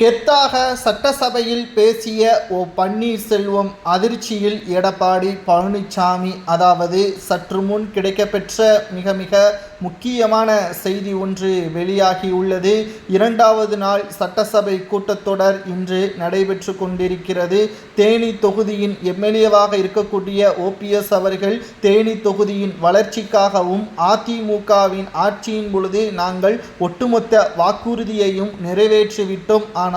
கெத்தாக சட்டசபையில் பேசிய ஓ பன்னீர்செல்வம் அதிர்ச்சியில் எடப்பாடி பழனிசாமி அதாவது சற்று முன் கிடைக்கப்பெற்ற மிக மிக முக்கியமான செய்தி ஒன்று வெளியாகியுள்ளது. இரண்டாவது நாள் சட்டசபை கூட்டத்தொடர் இன்று நடைபெற்று கொண்டிருக்கிறது. தேனி தொகுதியின் எம்எல்ஏவாக இருக்கக்கூடிய ஓபிஎஸ் அவர்கள் தேனி தொகுதியின் வளர்ச்சிக்காகவும் அதிமுகவின் ஆட்சியின் பொழுது நாங்கள் ஒட்டுமொத்த வாக்குறுதியையும் நிறைவேற்றிவிட்டோம். ஆனால்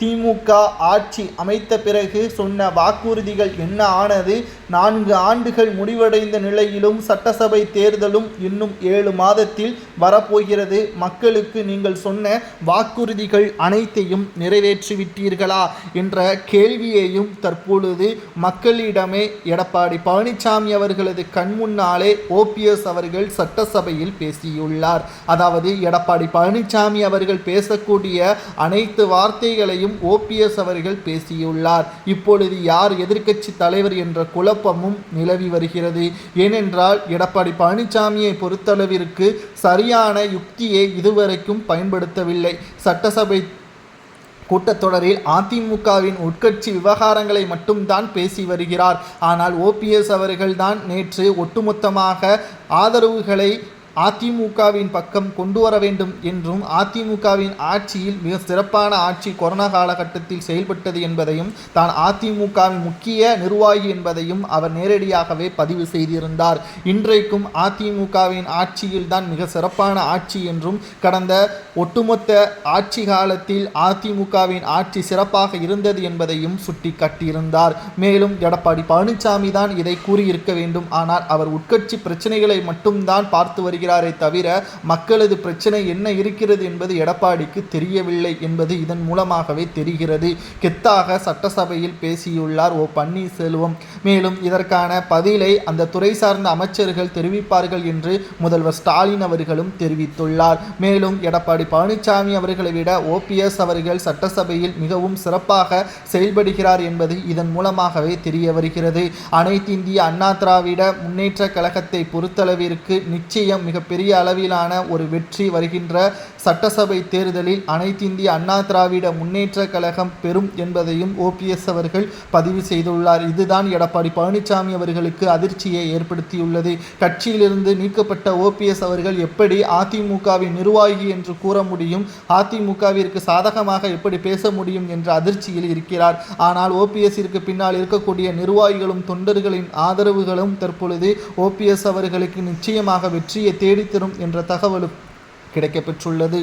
திமுக ஆட்சி அமைத்த பிறகு சொன்ன வாக்குறுதிகள் என்ன ஆனது? நான்கு ஆண்டுகள் முடிவடைந்த நிலையிலும் சட்டசபை தேர்தலும் இன்னும் ஏழு மாதத்தில் வரப்போகிறது. மக்களுக்கு நீங்கள் சொன்ன வாக்குறுதிகள் அனைத்தையும் நிறைவேற்றிவிட்டீர்களா என்ற கேள்வியையும் தற்பொழுது மக்களிடமே எடப்பாடி பழனிசாமி அவர்களது கண்முன்னாலே ஓபிஎஸ் அவர்கள் சட்டசபையில் பேசியுள்ளார். அதாவது எடப்பாடி பழனிசாமி அவர்கள் பேசக்கூடிய அனைத்து வார்த்தைகளையும் ஓபிஎஸ் அவர்கள் பேசியுள்ளார். இப்பொழுது யார் எதிர்க்கட்சி தலைவர் என்ற குழப்பமும் நிலவி வருகிறது. ஏனென்றால் எடப்பாடி பழனிசாமியை பொறுத்தளவிற்கு சரியான யுக்தியை இதுவரைக்கும் பயன்படுத்தவில்லை. சட்டசபை கூட்டத்தொடரில் அதிமுகவின் உட்கட்சி விவகாரங்களை மட்டும்தான் பேசி வருகிறார். ஆனால் ஓபிஎஸ் அவர்கள்தான் நேற்று ஒட்டுமொத்தமாக ஆதரவுகளை அதிமுகவின் பக்கம் கொண்டு வர வேண்டும் என்றும் அதிமுகவின் ஆட்சியில் மிக சிறப்பான ஆட்சி கொரோனா காலகட்டத்தில் செயல்பட்டது என்பதையும் தான் அதிமுகவின் முக்கிய நிர்வாகி என்பதையும் அவர் நேரடியாகவே பதிவு செய்திருந்தார். இன்றைக்கும் அதிமுகவின் ஆட்சியில் தான் மிக சிறப்பான ஆட்சி என்றும் கடந்த ஒட்டுமொத்த ஆட்சி காலத்தில் அதிமுகவின் ஆட்சி சிறப்பாக இருந்தது என்பதையும் சுட்டி காட்டியிருந்தார் மேலும் எடப்பாடி பழனிசாமி தான் இதை கூறியிருக்க வேண்டும். ஆனால் அவர் உட்கட்சி பிரச்சனைகளை மட்டும்தான் பார்த்து வருகிறார். வருகிறாரே தவிர மக்களது பிரச்சனை என்ன இருக்கிறது என்பது எடப்பாடிக்கு தெரியவில்லை என்பது இதன் மூலமாகவே தெரிகிறது. கெத்தாக சட்டசபையில் பேசியுள்ளார் ஓ பன்னீர்செல்வம். மேலும் இதற்கான பதிலை அந்த துறை சார்ந்த அமைச்சர்கள் தெரிவிப்பார்கள் என்று முதல்வர் ஸ்டாலின் அவர்களும் தெரிவித்துள்ளார். மேலும் எடப்பாடி பழனிசாமி அவர்களை விட ஓபிஎஸ் அவர்கள் சட்டசபையில் மிகவும் சிறப்பாக செயல்படுகிறார் என்பது இதன் மூலமாகவே தெரிய வருகிறது. அனைத்து இந்திய அண்ணா திராவிட முன்னேற்ற கழகத்தை பொறுத்தளவிற்கு நிச்சயம் மிகப்பெரிய அளவிலான ஒரு வெற்றி வருகின்ற சட்டசபை தேர்தலில் அனைத்து இந்திய அண்ணா திராவிட முன்னேற்ற கழகம் பெறும் என்பதையும் ஓபிஎஸ் அவர்கள் பதிவு செய்துள்ளார். இதுதான் எடப்பாடி பழனிசாமி அவர்களுக்கு அதிர்ச்சியை ஏற்படுத்தியுள்ளது. கட்சியிலிருந்து நீக்கப்பட்ட ஓபிஎஸ் அவர்கள் எப்படி அதிமுகவின் நிர்வாகி என்று கூற முடியும்? அதிமுகவிற்கு சாதகமாக எப்படி பேச முடியும் என்ற அதிர்ச்சியில் இருக்கிறார். ஆனால் ஓபிஎஸ்ஸிற்கு பின்னால் இருக்கக்கூடிய நிர்வாகிகளும் தொண்டர்களின் ஆதரவுகளும் தற்பொழுது ஓபிஎஸ் அவர்களுக்கு நிச்சயமாக வெற்றியை தேடித்தரும் என்ற தகவலும் கிடைக்கப்பெற்றுள்ளது.